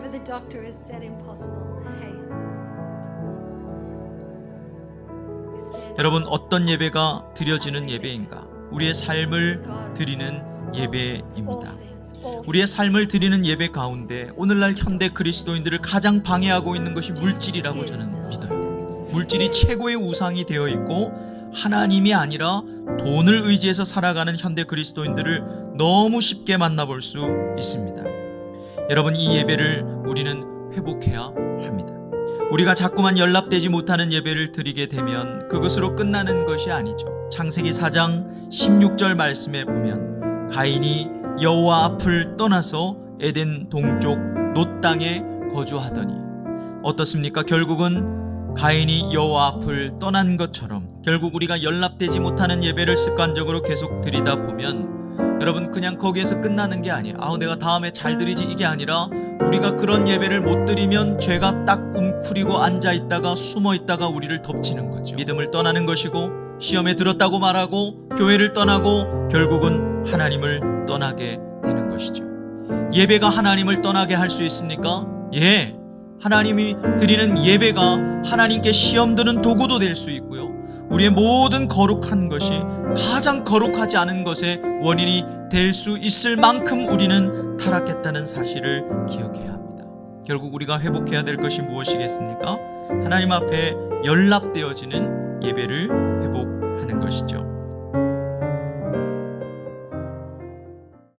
whatever the doctor has said impossible. Hey. 여러분 어떤 예배가 드려지는 예배인가? 우리의 삶을 드리는 예배입니다. 우리의 삶을 드리는 예배 가운데 오늘날 현대 그리스도인들을 가장 방해하고 있는 것이 물질이라고 저는 믿어요. 물질이 최고의 우상이 되어 있고 하나님이 아니라 돈을 의지해서 살아가는 현대 그리스도인들을 너무 쉽게 만나볼 수 있습니다. 여러분 이 예배를 우리는 회복해야 합니다. 우리가 자꾸만 연락되지 못하는 예배를 드리게 되면 그것으로 끝나는 것이 아니죠. 창세기 4장 16절 말씀에 보면 가인이 여호와 앞을 떠나서 에덴 동쪽 노 땅에 거주하더니 어떻습니까? 결국은 가인이 여호와 앞을 떠난 것처럼 결국 우리가 연락되지 못하는 예배를 습관적으로 계속 드리다 보면 여러분 그냥 거기에서 끝나는 게 아니에요. 아우 내가 다음에 잘 드리지 이게 아니라 우리가 그런 예배를 못 드리면 죄가 딱 웅크리고 앉아 있다가 숨어 있다가 우리를 덮치는 거죠. 믿음을 떠나는 것이고 시험에 들었다고 말하고 교회를 떠나고 결국은 하나님을 떠나게 되는 것이죠. 예배가 하나님을 떠나게 할 수 있습니까? 예. 하나님이 드리는 예배가 하나님께 시험 드는 도구도 될 수 있고요. 우리의 모든 거룩한 것이 가장 거룩하지 않은 것의 원인이 될 수 있을 만큼 우리는 타락했다는 사실을 기억해야 합니다. 결국 우리가 회복해야 될 것이 무엇이겠습니까? 하나님 앞에 연락되어지는 예배를 회복하는 것이죠.